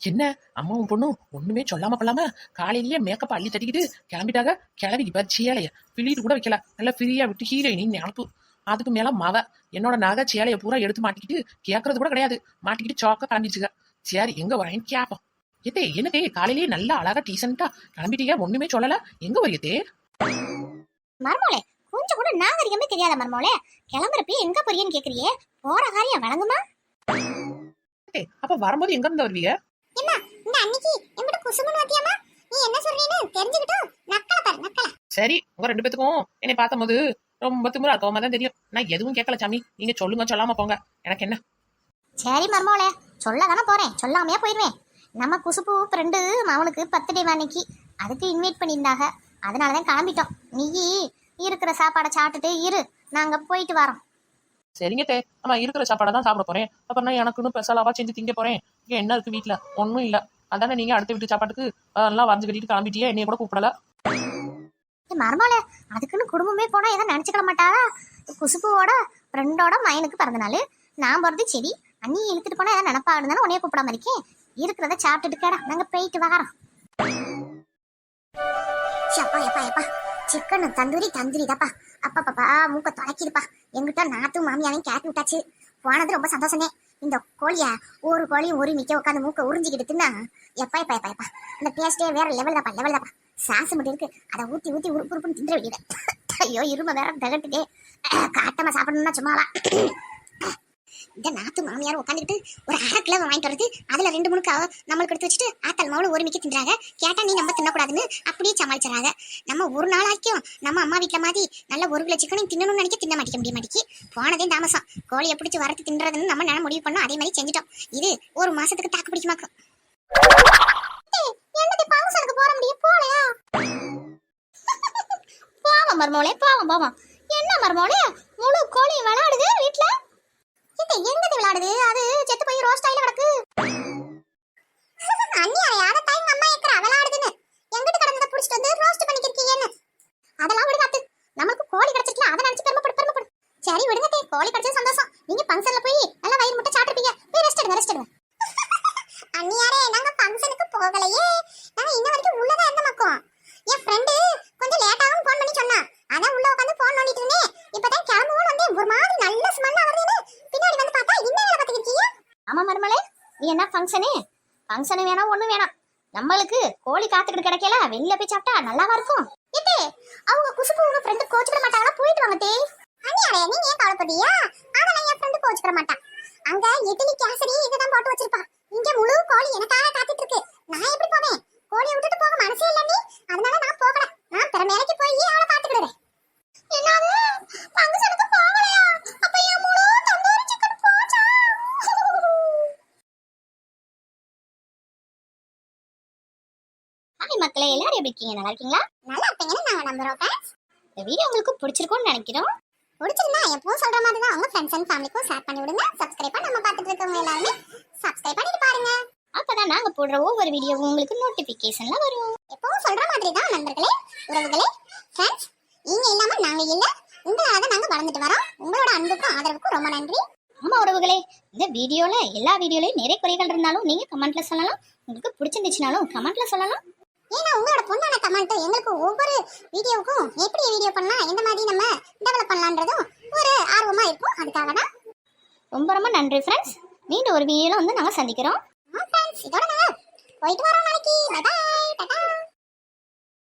என்ன? அம்மாவும் பொண்ணும் ஒண்ணுமே சொல்லாம கொள்ளாம காலையிலேயே மேக்கப் அள்ளி தட்டிக்கிட்டு கிளம்பிட்டாங்க கிளம்பி இப்ப சேலைய பிள்ளிட்டு கூட வைக்கல. நல்லா ஃப்ரீயா விட்டு ஹீரோயினின் நினப்பு. அதுக்கு மேல மவ. என்னோட நகை சேலைய பூரா எடுத்து மாட்டிக்கிட்டு கேட்கறது கூட கிடையாது. மாட்டிக்கிட்டு சாக்க கிளம்பிச்சுங்க சரி எங்க வரேன்னு கேப்போம். எத்தே என்னதே காலையிலேயே நல்லா அழகா டீசெண்டா கிளம்பிட்டீங்க ஒண்ணுமே சொல்லல. எங்க வரியத்தே மர்மோளே கொஞ்சம் கூட நாகரிகமே தெரியாத மர்மோளே. கிளம்புறப்ப எங்க போறியன்னு கேக்குறியே? போற காரியம் வழங்குமா? அப்ப வரும்போது எங்க இருந்து வருவீங்க? அன்னைக்கு என்கிட்ட குசுமன் வாத்தியாமா நீ என்ன சொல்றீன்னு தெரிஞ்சுக்கிட்டும் நக்கல பாரு நக்கல. சரி உங்க ரெண்டு பேத்துக்கும் என்னை பார்த்தும்போது ரொம்ப திமிரா இருக்கவங்க தான் தெரியும். நான் எதுவும் கேட்கல சாமி. நீங்க சொல்லுங்க சொல்லாம போங்க. எனக்கு என்ன? சரி மர்மோளே சொல்ல தானே போறேன். சொல்லாமையே போயிடுவேன் நம்ம குசுப்பு ஃப்ரெண்டு அவனுக்கு பர்த்டே அன்னைக்கு. அதுக்கு இன்வைட் பண்ணியிருந்தாங்க. அதனால தான் கிளம்பிட்டோம். நீ இருக்கிற சாப்பாடை சாப்பிட்டுட்டு இரு. நாங்க போயிட்டு வரோம். சரிங்க தே. நம்ம இருக்கிற சாப்பாடை தான் சாப்பிட போறேன். அப்புறம் நான் எனக்குன்னு பெசலாவா செஞ்சு திங்க போறேன். இங்க என்ன இருக்கு வீட்ல? ஒண்ணும் இல்ல. அதானே நீங்க அடுத்த வீட்டு சாப்பாட்டுக்கு எல்லாம் வரைஞ்சு கட்டிட்டு கிளம்பிட்டியே? என்னைய கூட கூப்பிடல. மரமால அதுக்குன்னு குடும்பமே போனா எதை நினைச்சுக்கிட மாட்டாரா குசுப்புவோட ஃப்ரெண்டோட மயனுக்கு பிறந்த நாள். நான் போறது சரி அண்ணி இழுத்துட்டு போனா எதாவது நினப்பா இருந்தாலும் உன்னைய கூப்பிடாம இருக்கேன் இருக்கிறத சாப்பிட்டுட்டு கேடா. நாங்க போயிட்டு வரோம் எப்பா எப்பா எப்பா. சிக்கன் தந்தூரி தந்தூரி தாப்பா அப்பா பாப்பா மூக்க தொலைக்கிதுப்பா எங்கிட்ட நாத்தும் மாமியாவையும் கேட்டு விட்டாச்சு. போனது ரொம்ப சந்தோஷமே. இந்த கோழிய ஒரு கோழியும் ஒரு மிக்க உட்காந்து மூக்க உறிஞ்சிக்கிட்டு தின்னா எப்பா எப்பா எப்பா எப்பா. இந்த டேஸ்டே வேற லெவல் தாப்பா லெவல் தாப்பா. சாசு மட்டும் இருக்கு. அதை ஊத்தி ஊத்தி உருப்பு உருப்புன்னு தின்ற வேண்டியது. ஐயோ இரும வேற தகட்டுட்டே காட்டமா சாப்பிடணும்னா சும்மாலாம் இந்த நாத்து மாமியார் உட்காந்துக்கிட்டு ஒரு அரை கிலோ வாங்கிட்டு வருது அதுல ரெண்டு மூணு நம்மளுக்கு எடுத்து வச்சுட்டு ஆத்தல் மாவுல ஒரு மிக்கி தின்றாங்க. கேட்டா நீ நம்ம தின்னக்கூடாதுன்னு அப்படியே சமாளிச்சுறாங்க நம்ம ஒரு நாள் நம்ம அம்மா வீட்டில் மாதிரி நல்ல ஒரு கிலோ சிக்கனையும் தின்னணும்னு நினைக்க தின்ன மாட்டிக்க முடிய மாட்டேங்கி போனதே தாமசம். கோழியை பிடிச்சி வரத்து தின்றதுன்னு நம்ம நேரம் முடிவு பண்ணோம். அதே மாதிரி செஞ்சுட்டோம். இது ஒரு மாசத்துக்கு தாக்கு பிடிக்குமாக்கும் என்னது போற முடியும் போவோம் மர்மோளே போவோம் போவோம். என்ன மர்மோளே முழு கோழி விளையாடுது தே சந்தோஷம். நீங்க ஃபங்க்ஷன்ல போய் நல்லா வயிறு முட்டை சாப்பிட்டுப்பீங்க போய் ரெஸ்ட் எடுங்க ரெஸ்ட் எடுங்க. அண்ணியாரே நாங்க ஃபங்க்ஷனுக்கு போகலையே. நாங்க இன்ன வரைக்கும் உள்ளதா இருந்த மக்கோம் என் ஃப்ரெண்டு கொஞ்சம் லேட்டாவும் ஃபோன் பண்ணி சொன்னா அதான் உள்ள உட்காந்து ஃபோன் பண்ணிட்டு இருந்தேன். இப்பதான் கிளம்பவும் வந்து ஒரு மாதிரி நல்ல ஸ்மெல் வருதுன்னு. பின்னாடி வந்து பார்த்தா என்ன வேலை பார்த்துக்கிட்டீங்க ஆமா மருமலே நீ என்ன ஃபங்க்ஷனு ஃபங்க்ஷனு வேணாம் ஒண்ணு வேணாம் நம்மளுக்கு கோழி காத்துக்கிட்டு கிடைக்கல வெளியில போய் சாப்பிட்டா நல்லாவா இருக்கும்? ஏத்தே அவங்க குசுப்பு உங்க ஃப்ரெண்டு கோச்சிக்கிட மாட்டாங்களா? போயிட்டு வாங்க தே அண்ணியாரே நீங்க ஏன் கவலைப்படுறியா? அதெல்லாம் என் ஃப்ரெண்டு கோச்சிக்கிட மாட்டான் அங்க இட்லி கேசரி இதுதான் போட்டு வச்சிருப்பா. இங்க முழு கோழி எனக்காக காத்துட்டு இருக்கு நான் எப்படி போவேன்? கோழியை விட்டுட்டு போக மனசே இல்ல நீ. அதனால நான் போகல. நான் பிற மேலைக்கு போய் அவளை பாத்துக்கிடுறேன் என்னது ஃபங்க்ஷனுக்கு போகலையா? அப்ப என் முழு தந்தூரி சிக்கன் போச்சா? ஹாய் மக்களே எல்லாரும் எப்படி இருக்கீங்க? நல்லா இருக்கீங்களா? நல்லா இருப்பீங்கன்னு நாங்க நம்புறோம் ஃப்ரெண்ட்ஸ் இந்த வீடியோ உங்களுக்கு பிடிச்சிருக்கும்னு நினைக்கிறோம். பிடிச்சிருந்தா எப்பவும் சொல்ற மாதிரி தான் உங்க ஃப்ரெண்ட்ஸ் அண்ட் ஃபேமிலிக்கும் ஷேர் பண்ணி விடுங்க. சப்ஸ்கிரைப் நம்ம பார்த்துட்டு இருக்கவங்க எல்லாருமே சப்ஸ்கிரைப் பண்ணிட்டு பாருங்க. அப்பதான் நாங்க போடுற ஒவ்வொரு வீடியோவும் உங்களுக்கு நோட்டிபிகேஷன்ல வரும். எப்பவும் சொல்ற மாதிரி தான் நண்பர்களே உறவுகளே ஃப்ரெண்ட்ஸ் நீங்க இல்லாம நாங்க இல்ல. உங்களால நாங்க வளர்ந்துட்டு வரோம். உங்களோட அன்புக்கும் ஆதரவுக்கும் ரொம்ப நன்றி. ஆமா உறவுகளே இந்த வீடியோல எல்லா வீடியோலயும் நிறைய குறைகள் இருந்தாலும் நீங்க கமெண்ட்ல சொல்லலாம். உங்களுக்கு பிடிச்சிருந்துச்சுனாலும் கமெண்ட்ல சொல்லலாம். ஏன்னா உங்களோட பொண்ணான கமெண்ட் எங்களுக்கு ஒவ்வொரு வீடியோவுக்கும் எப்படி வீடியோ பண்ணலாம்? எந்த மாதிரி நம்ம டெவலப் பண்ணலான்றதும் ஒரு ஆர்வமா இருக்கும். அதுக்காக தான். ரொம்ப ரொம்ப நன்றி ஃப்ரெண்ட்ஸ் மீண்டும் ஒரு வீடியோல வந்து நாங்க சந்திக்கிறோம். ஃப்ரெண்ட்ஸ் இதோட நாங்க போயிட்டு வரோம் நாளைக்கு. By by Tata